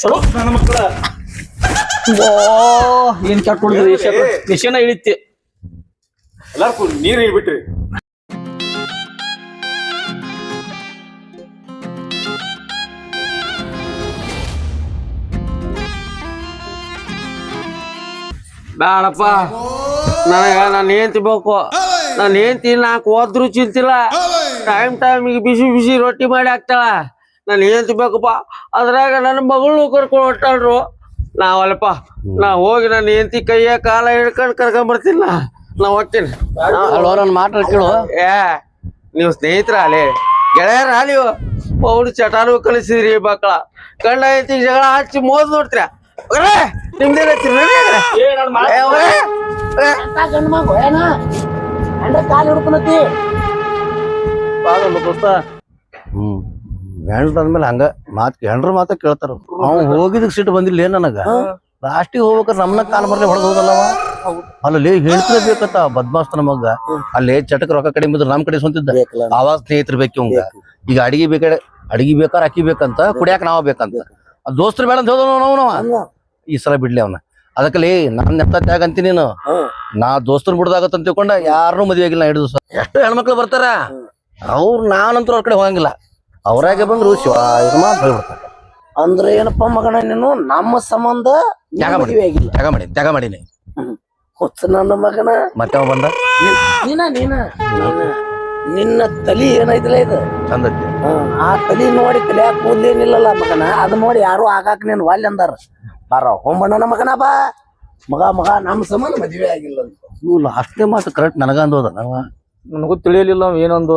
ಚಲೋ? ನನ್ನ ಮಕ್ಕಳ ಏನ್ ಕೆಟ್ಟ ಹುಡುಗ ವಿಷಯನ ಇಳಿತಿ. ಎಲ್ಲಾರ್ಕು ನೀರ್ ಇಳ್ಬಿಟ್ರಿ ಬೇಡಪ್ಪ ನನಗ ನಾನು ಏನ್ ಬೇಕು. ನಾನು ಏನ್ ನಾಲ್ಕು ಹೋದ್ರು ಚಿಂತಿಲ್ಲ. ಟೈಮ್ ಟೈಮಿಗೆ ಬಿಸಿ ಬಿಸಿ ರೊಟ್ಟಿ ಮಾಡಿ ಹಾಕ್ತಾಳ. ನಾನು ಹೆಂಡತಿ ಬೇಕಪ್ಪ. ಅದ್ರಾಗ ನನ್ನ ಮಗಳು ಕರ್ಕೊಂಡು ಹೊಟ್ಟಾಳ್ರು ನಾವಲ್ಲಪ್ಪ ನಾ ಹೋಗಿ ನನ್ನ ಹೆಂಡತಿ ಕೈಯ ಕಾಲ ಹಿಡ್ಕೊಂಡು ಕರ್ಕೊಂಬರ್ತೀನಿ ನಾ. ನಾ ಹೋಗ್ತೀನಿ ಮಾತಾಡ್ಕೊಳು ನನ್ನ ಮಾತ್ರ ಕೇಳು. ಏ ನೀವು ಸ್ನೇಹಿತರ ಅಲ್ಲಿ? ಗೆಳೆಯರ ನೀವು? ಅವ್ರು ಚಟಾನು ಕಲಿಸಿದ್ರಿ ಮಕ್ಕಳ. ಗಂಡ ಹೆಂಡತಿ ಜಗಳ ಹಚ್ಚಿ ಮೋದ್ ನೋಡ್ತೀರ? ನಿಮ್ದೇನ. ಕಾಲ್ ಹಿಡ್ಕೊಳತಿ ಹೆಂಡ್ರ ಅಂದ್ಮೇಲೆ ಹಂಗ ಮಾತ್ ಹೆಂಡ್ರ ಮಾತ ಕೇಳ್ತಾರ ಅವ್ ಹೋಗಿದಕ್ ಸಿಟ್ಟು ಬಂದಿಲ್ಲ ಏನ್ ನನಗ? ಲಾಸ್ಟಿಗೆ ಹೋಗ್ಬೇಕಾದ್ರೆ ನಮ್ನ ಕಾಲ್ ಬರ್ಲಿ ಹೊಡೆದ್ ಹೋದಲ್ಲವ? ಅಲ್ಲಿ ಹೇಳ್ತಿರ ಬೇಕತ್ತ ಬದ್ಮಾಸ್ತ ನಮಗ ಅಲ್ಲಿ ಚಟಕ ರೊಕ್ಕ ಕಡಿಮೆ ಇದ್ರ ನಮ್ ಕಡೆ ಸ್ವಂತಿದ್ದ? ಆವಾಗ ಸ್ನೇಹಿತರು ಬೇಕು ಇವಂಗ? ಈಗ ಅಡಿಗೆ ಬೇಕಾದ್ರೆ ಅಡಿಗೆ ಬೇಕಾರ ಅಕ್ಕಿ ಬೇಕಂತ ಕುಡಿಯಾಕ ನಾವ ಬೇಕಂತ. ಆ ದೋಸ್ತರು ಬೇಡ ಅಂತ ಹೋದ ನಾವು ಈ ಸಲ ಬಿಡ್ಲಿ ಅವನ. ಅದಕ್ಕಲ್ಲಿ ನಾನ್ ನೆಪ್ಪ ತ್ಯಾಗ ಅಂತೀನಿ ನೀನು? ನಾ ದೋಸ್ತರು ಬಿಡದಾಗತ್ತ ಅಂತ ತಿಳ್ಕೊಂಡ ಯಾರನ್ನೂ ಮದುವೆ ಆಗಿಲ್ಲ ಹಿಡಿದು ಎಷ್ಟು ಹೆಣ್ಮಕ್ಳು ಬರ್ತಾರ? ಅವ್ರು ನಾನಂತೂ ಅವ್ರ ಕಡೆ ಹೋಗಂಗಿಲ್ಲ. ಅವ್ರಾಗೆ ಬಂದ್ರು ಶಿವ ಇದು ಮಾತು ಹೇಳ್ಬಿಡ್ತಾರೆ. ಅಂದ್ರೆ ಏನಪ್ಪ ಮಗನ ನೀನು? ನಮ್ಮ ಸಂಬಂಧ ಜಾಗ ಮಾಡಿ. ಮದುವೆ ಆಗಿಲ್ಲ. ತ್ಯಾಗ ಮಾಡಿ ತ್ಯಾಗ ಮಾಡೀನಿ ಹುಚ್ಚ ನನ್ನ ಮಗನ. ಮತ್ತೆ ಅವ ಬಂದ? ನೀನ ನೀನ ನೀನ. ನಿನ್ನ ತಲಿ ಏನೈತಿಲ್ಲ ಇದು? ಚಂದ ಐತಿ. ಹ್ಮ್. ಆ ತಲಿ ನೋಡಿ ತಲಿಯಾಕ ಕೂದ್ಲೇನಿಲ್ಲಲ್ಲ ಮಗನ. ಅದ್ ನೋಡಿ ಯಾರು ಆಗಾಕ ನೀನು ವಾಲ್ ಅಂದಾರ. ಬಾರ ಹೋಂಬಣ್ಣನ ಮಗನ ಬಾ. ಮಗ ಮಗ ನಮ್ಮ ಸಂಬಂಧ ಮದುವೆ ಆಗಿಲ್ಲ ಅಂತ. ಇವ್ ಲಾಸ್ಟ್ನೇ ಮಾತು ಕರೆಕ್ಟ್ ನನಗ ಅಂದೋದ ನಾವ ನನಗೂ ತಿಳಿಯಲಿಲ್ಲ ಏನೊಂದು.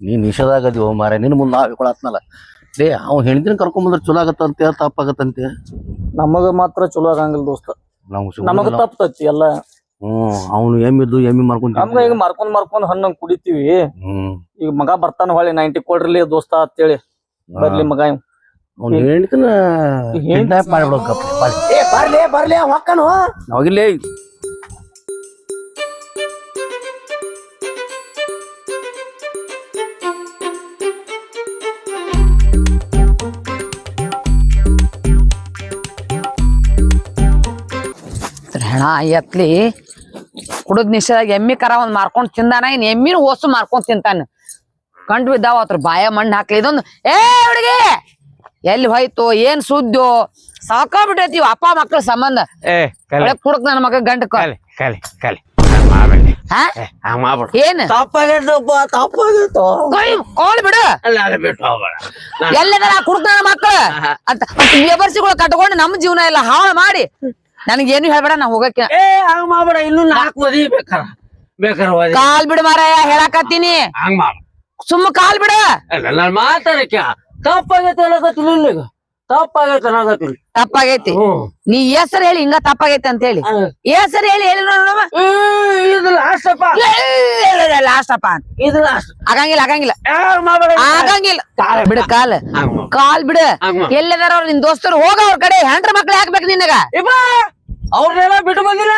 ನೀ ನಿಷೇಧಾಗದಿ ಓ ಮಾರ ನಿನ್ ಮುಂದೆ ನಾವ್ ಹೇಳ್ಕೊಳತ್ನಲ್ಲ. ಲೇ ಅವ್ನು ಹೆಣ್ದಿನ ಕರ್ಕೊಂಬಂದ್ರೆ ಚಲೋ ಆಗತ್ತಂತೆ. ತಪ್ಪಾಗತ್ತಂತೆ ನಮಗ ಮಾತ್ರ ಚಲೋ ಆಗಂಗಿಲ್ಲ ದೋಸ್ತ. ನಮಗ ತಪ್ಪತೈತಿ ಎಲ್ಲ. ಹ್ಮ್ ಅವನು ಎಮ್ಮಿದ್ದು ಎಮ್ಮಿ ಮಾಡ್ಕೊಂತ ನಮ್ಗ ಈಗ ಮಾರ್ಕೊಂಡ್ ಮಾರ್ಕೊಂಡ್ ಹಣ್ಣಂಗ್ ಕುಡಿತೀವಿ. ಹ್ಮ್. ಈಗ ಮಗ ಬರ್ತಾನ ಹೊಳ್ಳಿ ನೈಂಟಿ ಕೊಡ್ರಲಿ ದೋಸ್ತ ಅಂತೇಳಿ. ಬರ್ಲಿ ಮಗ. ಅವ್ನು ಕಿಡ್ನಾಪ್ ಮಾಡ್ಬಿಡೋಕಪ್ಪ ಬರ್ಲಿ ಬರ್ಲಿ ಹೊಕ್ಕನು. ಹೆಣ ಎತ್ಲಿ. ಕುಡದ್ ನಿಷೇಧಾಗ ಎಮ್ಮಿ ಕರ ಒಂದ್ ಮಾರ್ಕೊಂಡ್ ತಿಂದಾನ ಇನ್ ಎಮ್ಮಿನ ಓಸು ಮಾರ್ಕೊಂಡ್ ತಿಂತಾನ. ಕಂಡು ಬಿದ್ದಾವ ಅದ್ರ ಬಾಯ ಮಣ್ಣು ಹಾಕ್ಲಿ ಇದೊಂದು ಏ ಹುಡುಗಿ! ಎಲ್ಲಿ ಹೋಯ್ತು? ಏನ್ ಸುದ್ದು ಸಾಕಾಗ್ಬಿಟ್ಟೈತಿ ಅಪ್ಪ ಮಕ್ಳ ಸಂಬಂಧ. ಏ ಕಲಿ. ಕುಡಕ್ ನನ್ನ ಮಗ ಗಂಡ ಕಲಿ ಕಲಿ ಕಲಿ. ಮಾಡ್ಬೇಡಿ ಹಾ ಹಂಗ ಮಾಡ್ಬೇಡ. ಏನ್? ತಪ್ಪಾಗೈತಪ್ಪ ತಪ್ಪಾಗೈತು? ಕೋಲ್ ಬಿಡು. ಅಲ್ಲ ಅಲ್ಲ ಬಿಟ್ಟು ಹೋಗ್ಬೇಡ. ನಾ- ಎಲ್ಲದರ ಕುಡ್ಕ ನನ್ನ ಮಕ್ಳ? ಅಂತ ಕಟ್ಕೊಂಡು ನಮ್ಮ ಜೀವನ ಇಲ್ಲ ಹಾಳು ಮಾಡಿ. ನನಗೇನು ಹೇಳ್ಬೇಡ ನಾ ಹೋಗಕ್ಕೆ ಏ ಹಂಗ ಮಾಡ್ಬೇಡ ಇನ್ನು ನಾಲ್ಕು ಓದಿ ಬೇಕಾರ ಬೇಕಾರ ಕಾಲ್ ಬಿಡ ಮಾರಾಯ ಹೇಳಾಕತ್ತೀನಿ. ಹಂಗ ಮಾಡ. ಸುಮ್ಮ ಕಾಲ್ ಬಿಡ. ನಾನು ಮಾತಾಡಕ್ಕೆ ತಪ್ಪಾಗೈತೆ ಅನ್ನಕತ್ತಿಲ್ಲ ಈಗ. ತಪ್ಪಾಗೈತೆ ಅನ್ನಕತ್ತಿಲ್ಲ ತಪ್ಪಾಗೈತಿ. ಹ್ಮ್. ನೀ ಹೆಸರು ಹೇಳಿ ಹಿಂಗ ತಪ್ಪಾಗೈತಿ ಅಂತ ಹೇಳಿ. ಹೆಸರು ಹೇಳಿ ಹೇಳಿ ನೋಡೋಣ ಇದು ಲಾಸ್ಟಪ್ಪ. ಲಾಸ್ಟ್ ಅಪ್ಪ ಇದು ಲಾಸ್ಟ್. ಆಗಂಗಿಲ್ಲ ಆಗಂಗಿಲ್ಲ. ಆಗಂಗಿಲ್ಲ. ಕಾಲ್ ಬಿಡ ಕಾಲ್. ಕಾಲ್ ಬಿಡ. ಎಲ್ಲದಾರ ಅವ್ರ ನಿನ್ ದೋಸ್ತರು ಹೋಗ ಅವ್ರ ಕಡೆ ಹೆಂಡ್ರ ಮಕ್ಳು ಹಾಕ್ಬೇಕು ನಿನಗ. ಅವ್ರನ್ನೆಲ್ಲ ಬಿಟ್ಟು ಬಂದಿಲ್ಲ?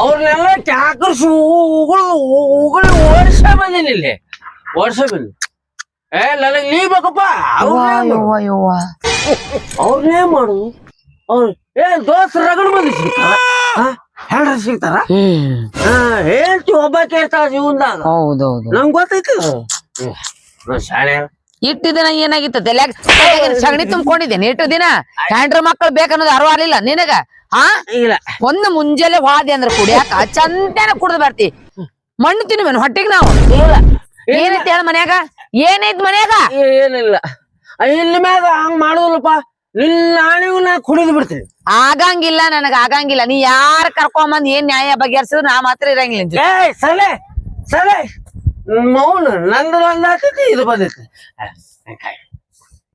ಅವ್ರನ್ನೆಲ್ಲ ಚಾಕರ್ಸು ಉಗುಳು ಉಗುಳು ಓಡಿಸ ಬಂದಿನಿ ಇಲ್ಲಿ. ಓಡಿಸ ಬಂದಿ ಏ ನನಗ್ ನೀ ಬೇಕಪ್ಪ. ಅವ್ರನ್ನೇ ಮಾಡು. ಅವ್ರ ಏ ದೋಸ್ತ ರಗಡ್ ಮಂದಿ ಸಿಗ್ತಾರ? ಹೇಳ್ರ ಸಿಗ್ತಾರ? ಹಾ. ಹೇಳ್ತಿ ಒಬ್ಬ ಕೇಳ್ತಾರ ಜೀವನದಾಗ. ಹೌದೌದು. ನಂಗ್ ಗೊತ್ತೈತಿ. ಶಾಲೆ ಇಟ್ಟು ದಿನ ಏನಾಗಿತ್ತು ತಲ್ಯಾಗ ಸಗಣಿ ತುಂಬ್ಕೊಂಡಿದ್ದೇನೆ. ಇಟ್ಟು ದಿನ ಹ್ಯಾಂಡ್ರ ಮಕ್ಕಳು ಬೇಕನ್ನೋದು ಅರ್ವ ಆಗ್ಲಿಲ್ಲ ನಿನಗ? ಹಾ? ಇಲ್ಲ. ಒಂದು ಮುಂಜಾನೆ ವಾದಿ ಅಂದ್ರೆ ಕುಡಿಯಾಕ ಚಂದನ ಕುಡ್ದು ಬರ್ತಿ. ಮಣ್ಣು ತಿನ್ಬೇನು ಹೊಟ್ಟಿಗೆ ನಾವು? ಇಲ್ಲ. ಏನೈತಿ ಹೇಳ ಮನ್ಯಾಗ? ಏನೈತಿ ಮನ್ಯಾಗ? ಏನಿಲ್ಲ. ಇಲ್ಲಿ ಮ್ಯಾಗ ಹಂಗ್ ಮಾಡುದಿಲ್ಲಪ್ಪ. ನಿನ್ನ ನಾಣಿಗೂ ನಾ ಕುಡಿದು ಬಿಡ್ತೀನಿ. ಆಗಂಗಿಲ್ಲ ನನಗ ಆಗಂಗಿಲ್ಲ. ನೀ ಯಾರ ಕರ್ಕೊಂಬಂದ್ ಏನ್ ನ್ಯಾಯ ಬಗೆಹರಿಸಿದ್ರು ನಾ ಮಾತ್ರ ಇರಂಗಿಲ್ಲ ಸರಿ ಸರಿ ಏಯ್ ಸಲೆ ಸಲೆ ಮೌನ ನಂದು ಒಂದ್ ಆಗ್ತೈತಿ ಇದು ಬಂದೈತಿ.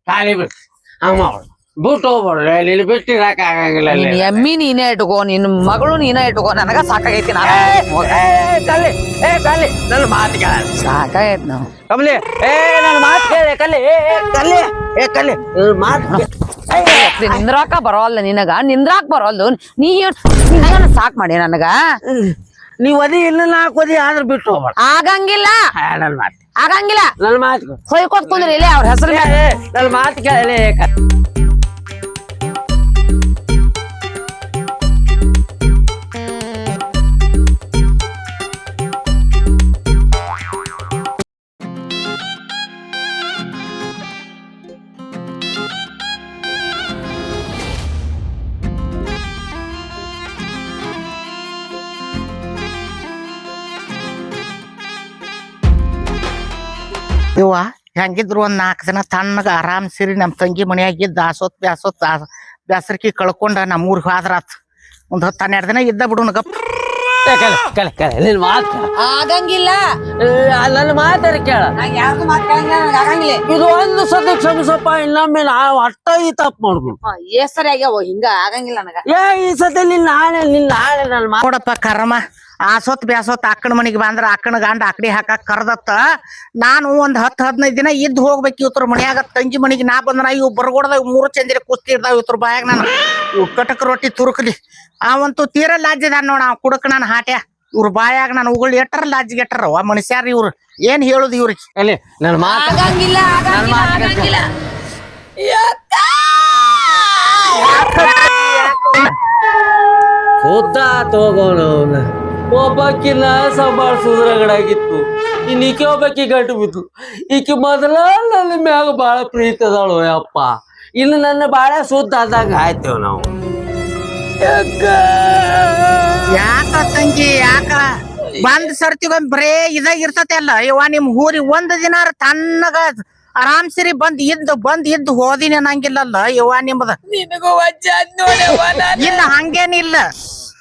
ಖಾಲಿ ಬಿಡ್ತಿ ಹಂಗ ಮಾಡು ಬಿಟ್ಟು ಹೋಗ್ಬೇಡ್ರಿ ಇಲ್ಲಿ ಬಿಟ್ಟು ಇರಾಕ ಆಗಂಗಿಲ್ಲ ನಿನ್ ಎಮ್ಮಿ ನೀನೇ ಇಟ್ಕೋ ನಿನ್ ಮಗಳು ನೀನೇ ಇಟ್ಕೋ ನನಗ ಸಾಕಾಗೈತಿ ಕಲ್ಲಿ ಏ ಕಲ್ಲಿ ನನ್ನ ಮಾತು ಕೇಳ. ಸಾಕಾಗೈತಿ ನಾವು. ಕಮಲಿ ಏ ನನ್ನ ಮಾತು ಕೇಳಿ ಕಲ್ಲಿ ಕಲ್ಲಿ ಏ ಕಲ್ಲಿ ನನ್ನ ಮಾತು ನಿಂದ್ರಾಕ ಬರೋಲ್ಲ ನಿನಗ ನಿಂದ್ರಾಕ್ ಬರೋಲ್ದು. ನೀ ಸಾಕ್ ಮಾಡಿ ನನಗ? ನೀವ್ ಒದಿ ಇಲ್ಲ ನಾಲ್ಕು ಒದಿ ಆದ್ರೆ ಬಿಟ್ಟು ಹೋಗ್ಬೇಡ. ಆಗಂಗಿಲ್ಲ. ನನ್ನ ಮಾತು. ಆಗಂಗಿಲ್ಲ. ನನ್ನ ಮಾತು. ಹೊಯ್ಕೊತ್ ಕುಂದ್ರಿ ಇಲ್ಲೇ ಅವ್ರ ಹೆಸರು ನನ್ನ ಮಾತು ಕೇಳಿ ಇವ ಹೆಂಗಿದ್ರು ಒಂದ್ ನಾಲ್ಕು ದಿನ ತಣ್ಣಗ ಆರಾಮ್ ಸಿರಿ ನಮ್ ತಂಗಿ ಮನ್ಯಾಗಿದ್ದ ಆಸೋತ್ ಬ್ಯಾಸೋತ್ ಬ್ಯಾಸರ್ಕಿ ಕಳ್ಕೊಂಡ ನಮ್ಮ ಊರಿಗೆ ಹೋದ್ರಾತ್. ಒಂದ್ ಹತ್ತು ಹನ್ನೆರಡು ದಿನ ಇದ್ದ ಬಿಡು ಗಪ್. ಕಲೆ ಕಲೆ ಕಲೆ ನಿನ್ ಮಾತ ಆಗಂಗಿಲ್ಲ. ನನ್ನ ಮಾತಾರ ಕೇಳ. ನಾ ಯಾರ್ದು ಮಾತ್ ಕೇಳಂಗಿಲ್ಲ ನನಗ್ ಆಗಂಗಿಲ್ಲ. ಇದು ಒಂದು ಸತಿ ಕ್ಷಮಿಸಪ್ಪ ಇನ್ನೊಮ್ಮೆ ನಾ ಅಟ್ಟ ಈ ತಪ್ಪು ಮಾಡ್ಕೊಂಡು ಏ ಸರಿ ಆಗ್ಯಾವ ಹಿಂಗ ಆಗಂಗಿಲ್ಲ ನನಗ. ಏ ಈ ಸತಿ ನಿನ್ ನಾಳೆ ನಿನ್ ನಾಳೆ ನನ್ನ ಮಾ ನೋಡಪ್ಪ ಕರ್ಮ. ಆಸೋತ್ ಬ್ಯಾಸೋತ್ ಅಕ್ಕನ ಮನಿಗೆ ಬಂದ್ರ ಅಕ್ಕನ ಗಂಡ ಆಕಡಿ ಹಾಕಕ್ ಕರ್ದತ್ತ. ನಾನು ಒಂದ್ ಹತ್ತು ಹದಿನೈದು ದಿನ ಇದ್ದು ಹೋಗ್ಬೇಕು ಇವ್ರ ಮನ್ಯಾಗ. ತಂಗಿ ಮನಿಗೆ ನಾ ಬಂದ್ರ ಇವ್ ಬರ್ಗೋಡ್ದ ಮೂರು ಚಂದಿರ ಕುಸ್ತಿ ಇರ್ತಾವ ಇವ್ರ ಬಾಯಾಗ ನಾನು. ಇವ್ ಕಟಕ್ ರೊಟ್ಟಿ ತುರುಕ್ಲಿ. ಅವಂತೂ ತೀರ ಲಾಜ್ಯದ ನೋಡ ಅವ್ ಕುಡಕ್ ನಾನು ಹಾಟ್ಯ. ಇವ್ರ ಬಾಯಾಗ ನಾನು ಉಗುಳ್ ಎಟ್ಟರ ಲಾಜ್ಗೆ ಎಟ್ಟರ ಆ ಮನುಷ್ಯಾರ ಇವ್ರು ಏನ್ ಹೇಳುದು ಇವ್ರಿಗೆ ಅಲ್ಲಿ ನನ್ನ ಮಾತು ಆಗಂಗಿಲ್ಲ ಆಗಂಗಿಲ್ಲ ಆಗಂಗಿಲ್ಲ. ಸುದ್ದ ತಗೋಣ. ಒಬ್ಬಕ್ಕಿನ ಸಂಬಾಳ ಸುಧಾರಗಡಾಗಿತ್ತು. ಇನ್ ಈಕೆ ಒಬ್ಬಾಕಿ ಗಂಟು ಬಿದ್ದು ಈಕೆ ಮೊದಲ ನನ್ನ ಮ್ಯಾಗ ಬಾಳ ಪ್ರೀತಿ ಅದಾಳು ಅಪ್ಪ ಇನ್ನು ನನ್ನ ಬಾಳ ಸುದ್ದ ಆದಾಗ ಆಯ್ತೇವ್ ನಾವು. ಯಾಕ ತಂಗಿ ಯಾಕ? ಬಂದ್ ಸರ್ತಿಗೊಮ್ಮೆ ಬರೇ ಇದಾಗ ಇರ್ತತೆ ಅಲ್ಲ. ಇವ ನಿಮ್ ಊರಿ ಒಂದ್ ದಿನ ತನ್ನಗ ಆರಾಮ್ ಸಿರಿ ಬಂದ್ ಇದ್ದು ಬಂದ್ ಇದ್ದು ಹೋದಿನ ಅನ್ನಂಗಿಲ್ಲಲ್ಲ. ಇವ ನಿಮ್ದ ಇಲ್ಲ ಹಂಗೇನಿಲ್ಲ.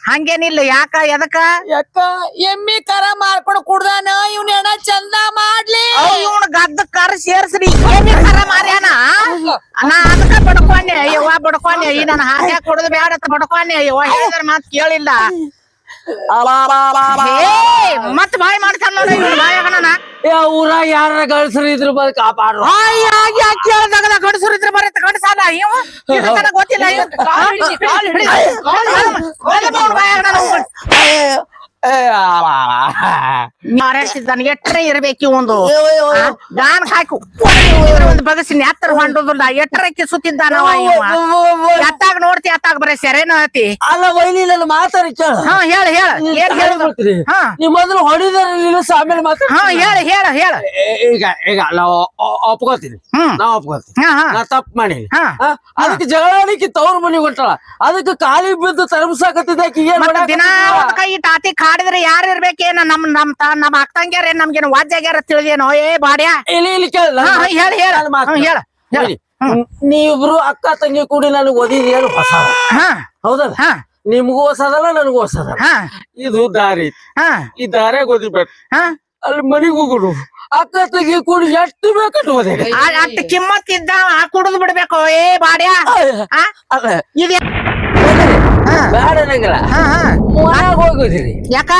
ಹಂಗೇನಿಲ್ಲ ಯಾಕ ಎದಕ್ಕ ಯಾಕ? ಎಮ್ಮಿ ಕರ ಮಾರ್ಕೊಂಡು ಕುಡ್ದಾನ ಇವ್ನ ಹೆಣ ಚಂದ ಮಾಡ್ಲಿ. ಇವನ್ ಗದ್ದ ಕರ ಸೇರ್ಸ್ರಿ ಎಮ್ಮಿ ಕರ ಮಾರ್ಯಾನ ನಾ ಅದಕ್ಕ ಬಡ್ಕೊಂಡೆ ಯವ್ವ ಬಡ್ಕೊಂಡೆ ಈ ನನ್ನ ಹಾಗೆ ಕುಡ್ದು ಬ್ಯಾಡ ಅಂತ ಬಡ್ಕೊಂಡೆ ಯವ್ವ ಹೇಳಿದ್ರ ಮಾತ್ ಕೇಳಿಲ್ಲ. ಏ ಮತ್ ಬಾಯ್ ಮಾಡ್ತಾನ ನೋಡ ಇವ್ನ ನಾನು ಯಾ ಊರಾಗ ಯಾರ ಗಳಿಸ್ರಿ ಇದ್ರ ಬದ್ ಕಾಪಾಡ್ರು. ಕೇಳ್ದಾಗ ಗಳಿಸ್ರಿ ಇವ ಇದು ನನಗ್ ಎಟ್ರೆ ಇರ್ಬೇಕು ಒಂದು ಗಾನ್ ಹಾಕು. ಒಂದು ಬಗಸಿ ಎತ್ತರ ಹೊಂಡೋದಿಲ್ಲ ಎಟ್ರೆ ಕಿಸುತ್ತಿದ್ದಾನವ ಇವ. ಎತ್ತಾಗ ನೋಡ್ತಿ ಎತ್ತಾಗ ಬರೀ ಸೆರೆನ ಐತಿ ಅಲ್ಲ ವೈನಿ ನನ್ನ ಮಾತಾಡಿ ಕೇಳ. ಹಾ ಹೇಳ ಹೇಳ. ಏನ್ ಹೇಳಿದ್ರಿ ನೀವ್ ಮೊದಲು ಹೊಡಿದಾರ ನಿಲ್ಲಿಸ ಆಮೇಲೆ ಮಾತಾಡ ಹಾ ಹೇಳ ಹೇಳ ಹೇಳ. ಈಗ ಈಗ ನಾವು ಒಪ್ಕೋತೀನಿ. ಹ್ಮ್. ನಾ ಒಪ್ಕೋತೀನಿ. ನಾ ತಪ್ಪು ಮಾಡಿ. ಅದಕ್ಕೆ ಜಗಳಾಡಿಕೆ ತವ್ರ ಮನೆಗೆ ಹೊಂಟಾಳ ಅದಕ್ಕೆ ಕಾಲಿ ಬಿದ್ದು ಮತ್ತ ದಿನ ಕೈ ತಾತಿ ಕಾಡಿದ್ರೆ ಯಾರು ಇರ್ಬೇಕೇನ ನಮ್ ನಮ್ ತ ನಮ್ ಅಕ್ಕಂಗ್ಯಾರ ನಮ್ಗೇನು ವಾದ್ಯಾಗ್ಯಾರ ತಿಳಿದೇನೋ? ಏ ಬಾಡ್ಯಾ. ಇಲ್ಲಿ ಇಲ್ಲಿ ಕೇಳಲ್ಲ ಹೇಳ ಹೇಳ. ಹೇಳ ಹೇಳ. ನೀವಿಬ್ರು ಅಕ್ಕ ತಂಗಿ ಕೂಡಿ ನನಗೆ ಓದಿದ ಏನು ಹೊಸ. ಹಾ. ಹೌದಲ್ಲ? ನಿಮ್ಗೂ ಹೊಸದಲ್ಲ ನನಗೂ ಹೊಸದಲ್ಲ. ಹಾ. ಇದು ದಾರಿ. ಹಾ. ಈ ದಾರ್ಯಾಗ ಓದಿರ್ಬೇಕು ಹಾ. ಅಲ್ಲಿ ಮನಿಗ್ ಹೋಗುದು ಅಕ್ಕ ತಂಗಿ ಕೂಡಿ ಎಷ್ಟು ಬೇಕು ಓದಿ ಅಷ್ಟ್ ಕಿಮ್ಮತ್ ಇದ್ದ ಆ ಕುಡಿದು ಬಿಡ್ಬೇಕು. ಏ ಬಾಡ್ಯಾ. ಹಾ ಇದ್ ಬೇಡ ನಂಗಿಲ್ಲ ಹಾ ಹಾ ಮನ್ಯಾಗ ಹೋಗುದಿರಿ ಯಾಕ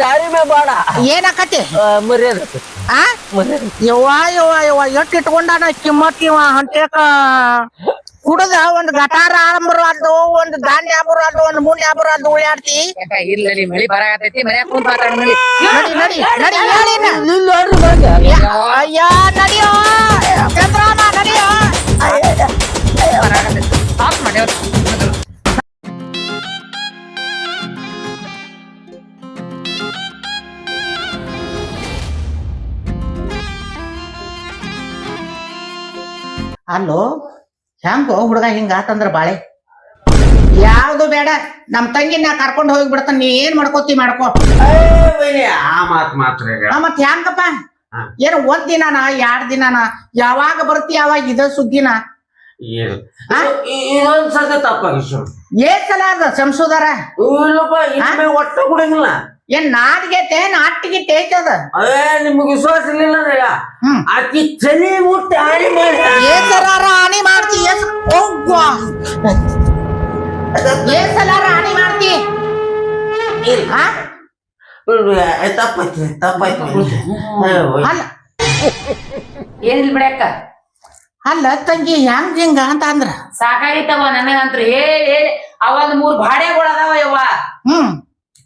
ದಾರಿ ಮೇ ಬೇಡ ಏನಾಕತಿ ಮರ್ಯಾದ ಆ ಯವ್ವ ಯವ್ವ ಯವ್ವ ಎಷ್ಟ್ ಇಟ್ಕೊಂಡಾನ ಕಿಮ್ಮತ್ ಇವ ಹಂಟೇಕ ಕುಡದ ಒಂದ್ ಗಟಾರ ಆರಂಭರು ಅದು ಒಂದ್ ದಾನ್ಯ ಆಬರು ಅದು ಒಂದ್ ಮುನ್ಯ ಆಬರು ಅದು ಉಳ್ಯಾಡ್ತಿ ಇಲ್ಲ ಮಳಿ ಬರಾಕತೈತಿ ಮನ್ಯಾಗ ಕುಂತ ಮಾತಾಡ ನಡಿ ನಡಿ ನಡಿ ಹೇಳಿನ ನಿನ್ನ ನೋಡ್ರಿ ಬಂದ ಅಯ್ಯ ನಡಿಯೋ ಚಂದ್ರಮ್ಮ ನಡಿಯೋ ಬರಾಕತೈತಿ ಆಫ್ ಮಾಡ್ಯಾವ್ರಿ ಅಲ್ಲೋ ಹೆಂಗೋ ಹುಡುಗ ಹಿಂಗ ಆತಂದ್ರ ಬಾಳೆ. ಯಾವ್ದು ಬೇಡ ನಮ್ ತಂಗಿ ನಾ ಕರ್ಕೊಂಡ್ ಹೋಗಿ ಬಿಡ್ತಾನ ನೀ ಏನ್ ಮಾಡ್ಕೋತಿ ಮಾಡ್ಕೋ. ಆ ಮಾತ್ ಮಾತ್ರ ಆ, ಮತ್ ಹೆಂಗಪ್ಪ? ಹಾ. ಏನ್ ಒಂದ್ ದಿನಾನ ಎರಡ್ ದಿನಾನ ಯಾವಾಗ ಬರ್ತಿ ಯಾವಾಗ ಇದ ಸುದ್ದಿನ ಆ? ಇನ್ನೊಂದ್ ಸತಿ ತಪ್ಪಾಗಿ ಸುಳ್ಳು ಏನ್ ಸಲ ಅದ ಇಲ್ಲಪ್ಪ ಇನ್ಮೆ ಒಟ್ಟ ಕುಡಿಯಂಗಿಲ್ಲ ಏನ್ ನಾದ್ಗೆತೆ ನಾಟಿಗೆ ತೇತದ ಅದೇ? ನಿಮ್ಗೆ ವಿಶ್ವಾಸ ಇರ್ಲಿಲ್ಲ ಅಂದ್ರೆ. ಆಕಿ ಚಲಿ ಮುಟ್ಟಿ ಹಾನಿ ಮಾಡಿ ಏನ್ ಸಲಾರ ಹಾನಿ ಮಾಡ್ತಿ ಏನ್ ಹೋಗ್ವಾ. ಏನ್ ಸಲಾರ ಹಾನಿ ಮಾಡ್ತಿ? ತಪ್ಪಾಯ್ತು ತಪ್ಪಾಯ್ತು. ಅಲ್ಲ. ಏನಿಲ್ಲ ಬಿಡಕ್ಕ ಅಲ್ಲ ತಂಗಿ ಹೆಂಗ್ ಹಿಂಗ ಅಂತ ಅಂದ್ರ? ಸಾಕಾಗಿತ್ತವ ನನಗಂತ್ರ. ಹೇಳಿ ಹೇಳಿ. ಅವಂದ್ ಮೂರ್ ಬಾಡೆಗಳು ಅದಾವ ಯವ್ವ. ಹ್ಮ್.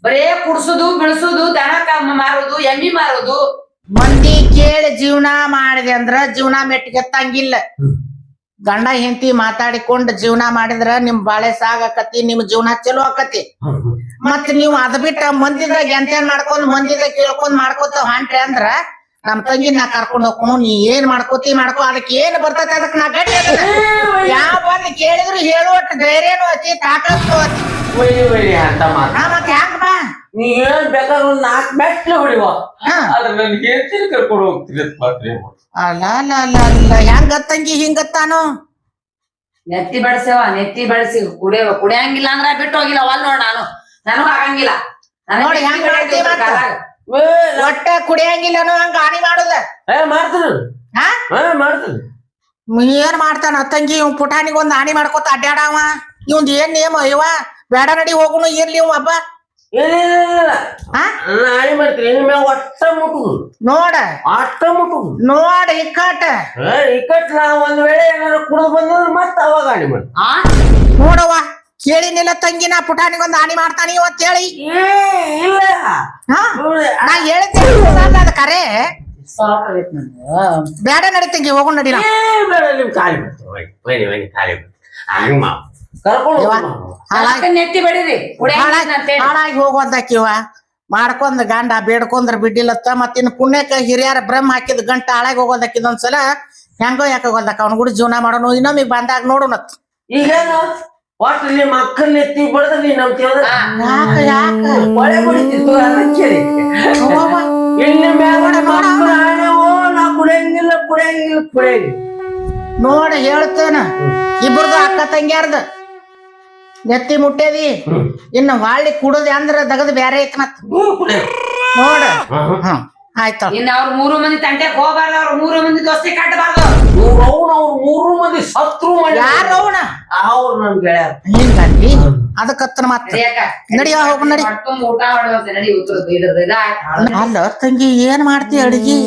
ಬರೇ ಕುಡ್ಸುದು ಬಿಡಿಸುದು ದನ ಕ- ಮಾರೋದು ಎಮ್ಮಿ ಮಾರೋದು. ಮಂದಿ ಕೇಳಿ ಜೀವನ ಮಾಡಿದೆ ಅಂದ್ರ ಜೀವನ ಮೆಟ್ಟಿಗೆತ್ತಂಗಿಲ್ಲ ಗಂಡ ಹೆಂಡತಿ ಮಾತಾಡಿಕೊಂಡು ಜೀವನ ಮಾಡಿದ್ರ ನಿಮ್ ಬಾಳೆ ಸಾಗಕತಿ ನಿಮ್ ಜೀವನ ಚಲೋ ಆಕತಿ. ಮತ್ ನೀವ್ ಅದ್ ಬಿಟ್ಟ ಮಂದಿದಾಗ ಎಂತೇನ್ ಮಾಡ್ಕೊಂಡ್ ಮಂದಿದಾಗ ಕೇಳ್ಕೊಂಡ್ ಮಾಡ್ಕೊತ ಹೊಂಟ್ರಿ ಅಂದ್ರ ನಮ್ ತಂಗಿ ನಾ ಕರ್ಕೊಂಡ್ ಹೋಗ್ಕೊಂಡು ನೀ ಏನ್ ಮಾಡ್ಕೋತಿ ಮಾಡ್ಕೋ ಅದಕ್ಕೆ ಏನ್ ಬರ್ತೈತೆ ಅದಕ್ಕೆ ನಾ ಗಟ್ಟಿ. ಯಾವ ಬಂದ್ ಕೇಳಿದ್ರು ಹೇಳುವಟ್ಟು ಧೈರ್ಯನೂ ಐತಿ ತಾಕತ್ತು ಐತಿ. ಒಯ್ಯಿ ಒಯ್ಯಿ ಅಂತ ಮಾತು. ಹಾ ಮತ್ತೆ ಹ್ಯಾಂಗ ಬಾ? ನೀ ಏನ್ ಬೇಕಾದ್ರೆ ಒಂದ್ ನಾಲ್ಕು ಮೆಟ್ಲು ಹೊಡಿವ. ಹಾ. ಆದ್ರೆ ನನ್ಗೆ ಹೇಳ್ತೀನಿ ಕರ್ಕೊಂಡು ಹೋಗ್ತೀನಿ ಅಂತ ಮಾತ್ರ ಏನ್ ಮಾಡೋದು? ಅಲ್ಲ ಅಲ್ಲ ಅಲ್ಲ ಅಲ್ಲ ಹೆಂಗ ತಂಗಿ ಹಿಂಗತ್ತಾನು ನೆತ್ತಿ ಬಡ್ಸೇವ ನೆತ್ತಿ ಬಡ್ಸಿ ಕುಡಿಯವ ಕುಡಿಯಂಗಿಲ್ಲ ಅಂದ್ರ ಬಿಟ್ಟು ಹೋಗಿಲ್ಲ ಒಲ್ ನೋಡ್ ನಾನು. ನನಗೂ ಆಗಂಗಿಲ್ಲ. ನೋಡಿ ಹೆಂಗ್ ಒಟ್ಟ ಕುಡಿಯಂಗಿಲ್ಲನೋ ಹಂಗ ಹಾನಿ ಮಾಡುದ? ಏ ಮಾಡ್ತೀನಿ. ಹಾ? ಹಾ ಮಾಡ್ತೀನಿ. ಏನ್ ಮಾಡ್ತಾನ ಅತ್ತಂಗಿ ಇವ್ ಪುಟಾಣಿಗೆ ಒಂದ್ ಆಣಿ ಮಾಡ್ಕೊತ ಅಡ್ಡಾಡವ ಇವಂದ್ ಏನ್ ನೇಮ ಇವ ಬೇಡ ನಡಿ ಹೋಗುನು ಇರ್ಲಿ ಇವ್ ಹಬ್ಬ. ಇಲ್ಲ ಇಲ್ಲ ಇಲ್ಲ, ಇಲ್ಲ. ಹಾ? ನಾಳೆ ಮಾಡ್ತೀನಿ. ಮ್ಯಾಗ ಒಟ್ಟ ಮುಟ್ಟುದು ನೋಡ. ಅಟ್ಟ ಮುಟ್ಟುದು ನೋಡ ಇಕ್ಕಟ್ಟ. ಇಕ್ಕಟ್ ನಾ ಒಂದ್ ವೇಳೆ ಏನಾರ ಕುಡಿದು ಬಂದ್ರೆ ಮತ್ತೆ ಅವಾಗ ಹಾನಿ ಮಾಡ ಆ? ನೋಡವ್ವ ನಿನ್ನ ತಂಗಿನ ಪುಟಾಣಿಗೊಂದು ಹಾನಿ ಮಾಡ್ತಾನೆ ಇವತ್ತು ಹೇಳಿ. ಏ ಇಲ್ಲ. ಹಾ ನಾ ಹೇಳ್ತೇನೆ ಅದ ಕರೆ. ಸಾಕಾಗೈತ್ ನಂದು. ಬೇಡ ನಡಿ ತಂಗಿ ಹೋಗೋಣ ನಡಿ ಏ ಬೇಡ ನಿಮ್ ಖಾಲಿ ಬಿಡ್ತೀನಿ ಬನ್ನಿ ಬನ್ನಿ ಖಾಲಿ ಹಂಗ ಮಾವು ಕರ್ಕೊಂಡು ಹೋಗು. ಹಾಳಾಗಿ ನೆತ್ತಿ ಬಡಿರಿ. ಹಾಳಾಗಿ ಮಾಡ್ಕೊಂಡ್ ಗಂಡ ಬೇಡ್ಕೊಂಡ್ರ ಬಿಡ್ಲಿಲ್ಲತ್ತ ಮತ್ತಿನ್ ಪುಣ್ಯಕ್ಕ ಹಿರಿಯರ ಬ್ರಹ್ಮ ಹಾಕಿದ ಗಂಟ ಹಾಳಾಗಿ ಹೋಗೋದಕ್ಕ ಇದೊಂದ್ಸಲ ಹೆಂಗೋ ಯಾಕೆ ಹೋಗೋದಕ್ಕ ಅವ್ನ ಕೂಡ ಜೀವನ ಮಾಡೋನು ಇನ್ನೊಮ್ಮೆ ಬಂದಾಗ ನೋಡೋಣ ಈಗೇನು? ಒಟ್ಟು ನಿಮ್ಮ ಅಕ್ಕನ ಎತ್ತಿ ಬಡ್ದ್ರೆ ನೀನ್ ನಮ್ ತಿಳಿದ ಯಾಕ ಯಾಕ? ಒಳೆ ಬಿಡ್ತಿತ್ತು ಕೇಳಿ ಇನ್ನು ಮಕ್ಕಳು ಆಣೆವೋ ನಾ ಕುಡಿಯಂಗಿಲ್ಲ ಕುಡಿಯಂಗಿಲ್ಲ ಕುಡಿಯಂಗಿಲ್ಲ. ನೋಡ ಹೇಳ್ತೇನ. ಇಬ್ರದು ಅಕ್ಕ ತಂಗ್ಯಾರ್ದ. ನೆತ್ತಿ ಮುಟ್ಟೇದಿ. ಇನ್ನು ಹೊಳ್ಳಿ ಕುಡದ ಅಂದ್ರ ದಗದ್ ಬ್ಯಾರೆ ಐತ್ ಮತ್. ನೋಡ. ಹ್ಮ್. ಆಯ್ತ. ಇನ್ನ ಅವ್ರ ಮೂರು ಮಂದಿ ತಂಟೆ ಹೋಗ್ಬಾರ್ದು ಅವ್ರ ಮೂರು ಮಂದಿ ದೋಸ್ತಿ ಕಟ್ಟಬಾರ್ದು ಅವ್ನು ಅವ್ರು ಮೂರು ಮಂದಿ ಸತ್ರು ಯಾರ ಅವನ ಅವ್ರು ನನ್ ಗೆಳೆಯರ್. ಹಿಂಗಾಗಿ? ಅದಕ್ಕತ್ತನ ಮಾತ್ರ ನಡಿಯ ಹೋಗು, ನಡಿ. ಊಟ ಮಾಡುವಂತೆ ನಡಿ ಅಲ್ಲ ತಂಗಿ ಏನ್ ಮಾಡ್ತಿ ಅಡಿಗೆ?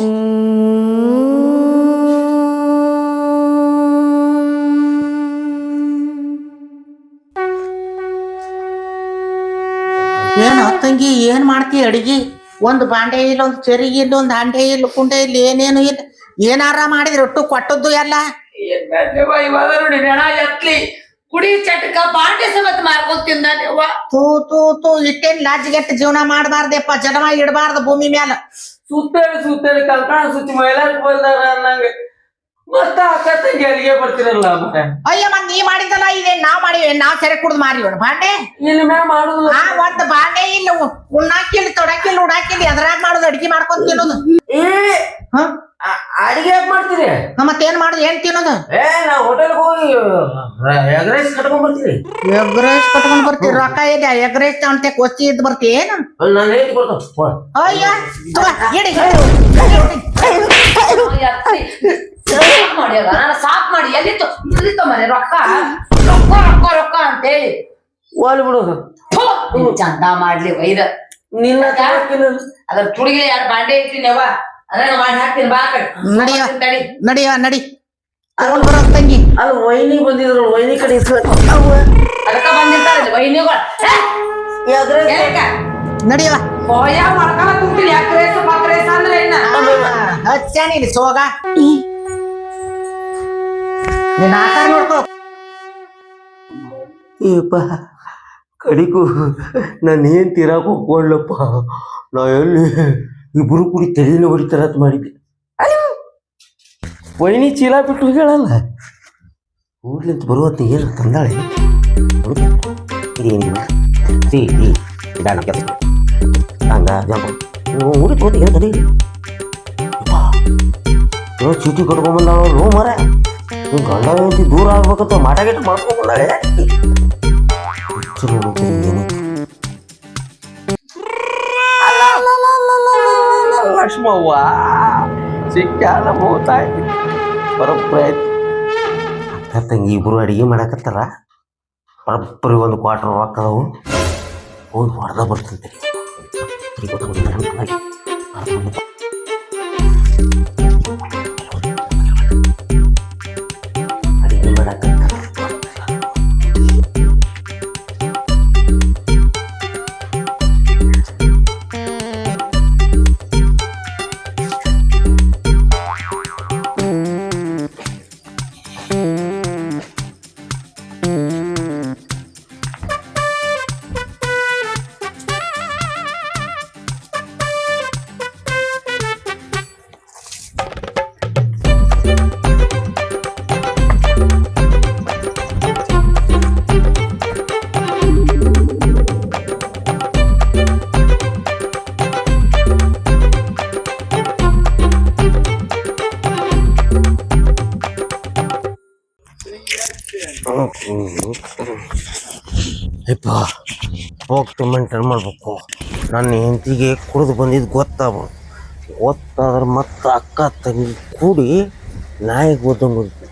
ಏನ ತಂಗಿ ಏನ್ ಮಾಡ್ತಿ ಅಡಿಗೆ? ಒಂದ್ ಬಾಂಡೆ ಇಲ್ಲ ಒಂದು ಚೆರಿಗೆ ಇಲ್ಲ ಒಂದು ಹಂಡೆ ಇಲ್ಲ ಕುಂಡೆ ಇಲ್ಲ ಏನೇನು ಇಲ್ಲ. ಏನಾರ ಮಾಡಿದ್ರೆ ಒಟ್ಟು ಕೊಟ್ಟದ್ದು ಎಲ್ಲ. ಎತ್ಲಿ ಕುಡಿ ಚಟಕ ಬಾಂಡೆ ಸಮೇತ ಮಾರ್ಕೊಂಡ್ ತಿಂದಾನೆವ್ವ ತೂ ತೂ ತೂ, ಇಟ್ಟೇನ್ ಲಾಜಿಗೆಟ್ಟ ಜೀವನ ಮಾಡಬಾರ್ದಪ್ಪ, ಜನ್ಮ ಇಡಬಾರ್ದು ಭೂಮಿ ಮ್ಯಾಲ. ಸುತ್ತಲ ಸುತ್ತಲ ಕಲ್ಕಾಣ ಸುತ್ತಿ ಮೈಲಾಕ್ ಬಂದಾರ ಅನ್ನಂಗ. ಮತ್ತ ಅಕ್ಕ ತಂಗಿ ಅಲ್ಲಿಗೆ ಬರ್ತಿರಲ್ಲ ಮತ್ತೆ ಅಯ್ಯ ಮತ್ ನೀ ಮಾಡಿದಲ್ಲ ಇದೆ ನಾವ್ ಮಾಡಿವಿ ನಾವ್ ಸೆರೆ ಕುಡ್ದು ಮಾರಿವಣ ಬಾಂಡೆ ಇನ್ನು ಮ್ಯಾಗ ಮಾಡುದು ಆ ಒಂದ್ ಬಾಂಡೆ ಇಲ್ಲ ಉಣ್ಣಾಕಿಲ್ಲ ತೊಡಕಿಲ್ಲ ಉಡಾಕಿಲ್ಲ ಎದ್ರಾಗ ಮಾಡೋದು ಅಡ್ಗಿ ಮಾಡ್ಕೊಂಡ್ ತಿನ್ನೋದು ಏ ಹ? ಅಡಿಗೆ ಯಾಕೆ ಮಾಡ್ತೀರಿ ಹ, ಮತ್ತೇನ್ ಮಾಡೋದು ಏನ್ ತಿನ್ನೋದು ಏ ನಾ ಹೋಟೆಲ್ ಹೋಗಿ ಎಗ್ ರೈಸ್ ಕಟ್ಕೊಂಡ್ ಬರ್ತೀನಿ ಎಗ್ ರೈಸ್ ಕಟ್ಕೊಂಡ್ ಬರ್ತೀವಿ ರೊಕ್ಕ ಇದೆ ಎಗ್ ರೈಸ್ ಅಂತ ಕೊಚ್ಚಿ ಇದ್ ಬರ್ತಿ ಏನ್ ನಾನು ಹೇಳಿ ಕೊಡ್ತಾವ ಅಯ್ಯ ಇಡಿ ಮಾಡ್ಯಾರ ನಾನು ಸಾಕ್ ಮಾಡಿ ಎಲ್ಲಿತ್ತು? ಇಲ್ಲಿತ್ತು ಮನೆ ರೊಕ್ಕ? ರೊಕ್ಕ ರೊಕ್ಕ ರೊಕ್ಕ ಅಂತೇಳಿ. ಒಲ್ ಥು, ನಿನ್ ಚಂದ ಮಾಡ್ಲಿ ವೈದ ನಿನ್ನ ತಾಕಿನ ಅದ್ರ ತುಡುಗಿ ಯಾರು ಬಾಂಡೆ ಇಟ್ಟಿನವ ಅದನ್ನ ಮಾಡಿ ಹಾಕ್ತೀನಿ ಬಾ ಕಡೆ. ನಡಿಯ. ತಡಿ ನಡಿಯ ನಡಿ. ತಗೊಂಡ್ ಬರೋ ತಂಗಿ. ಅಲ್ಲಿ ವೈನಿ ಬಂದಿದ್ರು ವೈನಿ ಕಡೆ ಇಸ್ಕೊಂಡು ಅದಕ್ಕ ಬಂದಿರ್ತಾರೆ ವೈನಿಗಳು ಯಾಕ ನಡಿಯವ ಹೋಯ ಮಾಡ್ಕೊಂಡ ಕುಂತೀನಿ ಅಂದ್ರೆ ಇನ್ನ? ಹಚ್ಚ ನೀನು ಸೋಗ. ನೀನ್ ಆಕಾರ ಕಡಿಗೂ, ನಾನು ಏನು ತೀರಾ ಹೋಗ್ಕೊಳ್ಳಪ್ಪ ನಾ ಎಲ್ಲಿ ಇಬ್ಬರು ಕೂಡಿ ತಲೆನ ಹೊಡಿತಾರ ಅಂತ ಮಾಡಿದ್ದೆ. ವೈನಿ ಚೀಲ ಬಿಟ್ಟು ಹೇಳಲ್ಲ ಊರ್ಲಿಂತ ಬರುವತ್ತ ಏನು ತಂದಾಳೆ? ಹಂಗ ಚೀಟಿ ಕೊಟ್ಕೊಂಬಲ್ಲ ರೋ ಮರ ಗಂಡ ಹೋಗಿ ದೂರ ಆಗ್ಬೇಕಂತ ಮಾಟ ಗಿಟ ಏನೈತಿ ಲಕ್ಷ್ಮವ್ವ. ಸಿಕ್ಕಾಲ ಮೂತಾಯ್ತು ಬರೋಬ್ಬರಿ ಆಯ್ತು ಅಕ್ಕ ತಂಗಿ ಇಬ್ರು ಅಡಿಗೆ ಮಾಡಕತ್ತಾರ. ಬರಬ್ಬರಿ ಒಂದು ಕ್ವಾರ್ಟರ್ ರೊಕ್ಕ ಅದಾವು ಹೋಗಿ ಹೊಡೆದ ಬರ್ತಂತೆ. ಹೋಗ್ತು ಮೇಂಟೈನ್ ಮಾಡ್ಬೇಕು? ನನ್ನ ಹೆಂಡತಿಗೆ ಕುಡಿದು ಬಂದಿದ್ದು ಗೊತ್ತಾಗ. ಗೊತ್ತಾದ್ರೆ ಮತ್ತೆ ಅಕ್ಕ, ತಂಗಿ ಕೂಡಿ ನಾಯಿಗೆ ಓದಂಗೆ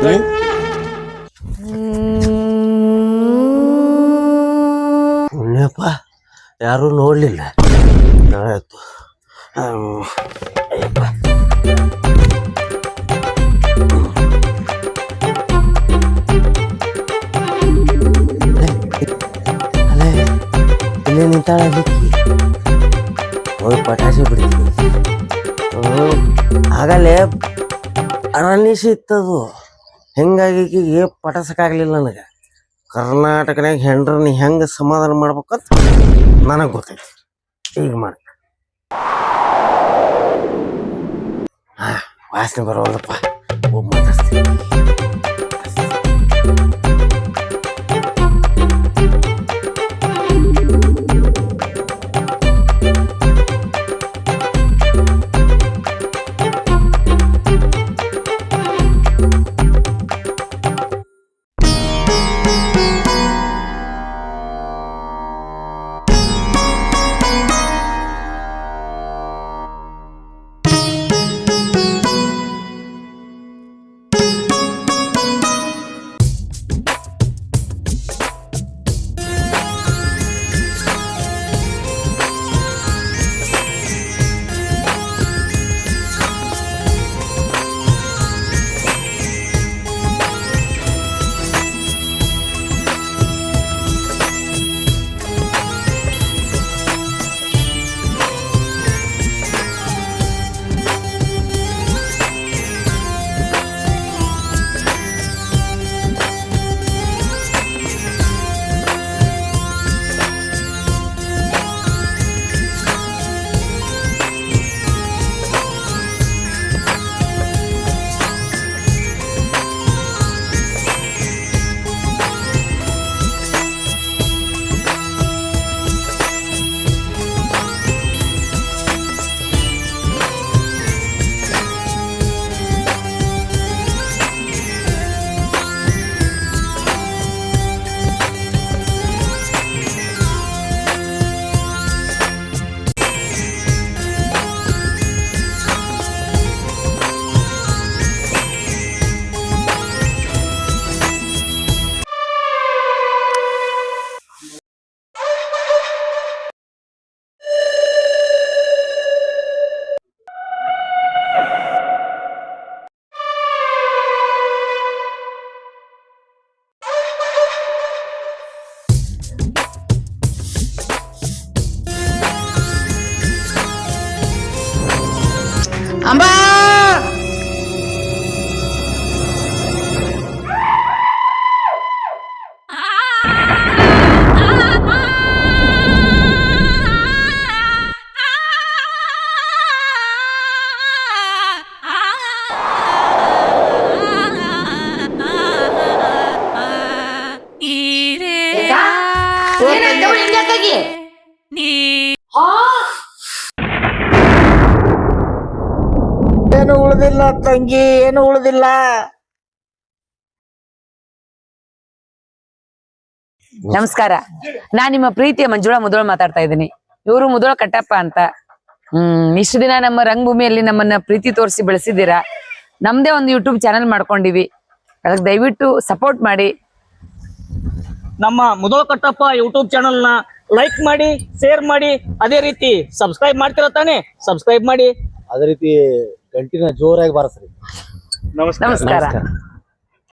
ಪುಣ್ಯಪ್ಪ ಯಾರೂ ನೋಡಲಿಲ್ಲ. ಆಯಿತು. ಅಲ್ಲೇ ನಿಂತಾಳ ಹೋಗಿ ಪಟಾಸೆ ಬಿಡ್ತೀನಿ. ಆಗಲ್ಲೇ ಆಗಲೇ ಇತ್ತದು. ಹಿಂಗಾಗಿ ಈಕಿಗೆ ಪಟಾಸಕ್ಕಾಗಲಿಲ್ಲ ನನಗೆ. ಕರ್ನಾಟಕನಾಗ ಹೆಂಡ್ರನ್ನ ಹೆಂಗೆ ಸಮಾಧಾನ ಮಾಡ್ಬೇಕಂತ ನನಗೆ ಗೊತ್ತೈತಿ ಈಗ ಮಾಡ. ಹಾಂ ವಾಸನೆ ಬರೋಲ್ಲಪ್ಪ ಒಬ್ಬ ಮಾತಾಡ್ತೀನಿ. ambao ಉಳ್ದಿಲ್ಲ ತಂಗಿ ಏನು ಉಳಿದಿಲ್ಲ. ನಮಸ್ಕಾರ. ನಾ ನಿಮ್ಮ ಪ್ರೀತಿಯ ಮಂಜುಳಾ ಮುದೋಳ್ ಮಾತಾಡ್ತಾ ಇದ್ದೀನಿ. ಇವರು ಮುದೋಳ ಕಟ್ಟಪ್ಪ ಅಂತ. ಹ್ಮ್ ಇಷ್ಟು ದಿನ ನಮ್ಮ ರಂಗಭೂಮಿಯಲ್ಲಿ ನಮ್ಮನ್ನ ಪ್ರೀತಿ ತೋರಿಸಿ ಬೆಳೆಸಿದ್ದೀರಾ? ನಮ್ದೇ ಒಂದು ಯೂಟ್ಯೂಬ್ ಚಾನೆಲ್ ಮಾಡ್ಕೊಂಡಿವಿ. ಅದಕ್ಕೆ ದಯವಿಟ್ಟು ಸಪೋರ್ಟ್ ಮಾಡಿ. ನಮ್ಮ ಮುದೋಳ ಕಟ್ಟಪ್ಪ ಯೂಟ್ಯೂಬ್ ಚಾನಲ್ನ ಲೈಕ್ ಮಾಡಿ ಶೇರ್ ಮಾಡಿ. ಅದೇ ರೀತಿ ಸಬ್ಸ್ಕ್ರೈಬ್ ಮಾಡ್ತಿರ ತಾನೆ? ಸಬ್ಸ್ಕ್ರೈಬ್ ಮಾಡಿ. ಅದೇ ರೀತಿ ಗಂಟಿನ ಜೋರಾಗಿ ಬಾರಿಸ್ರಿ. ನಮಸ್ಕಾರ. ನಮಸ್ಕಾರ.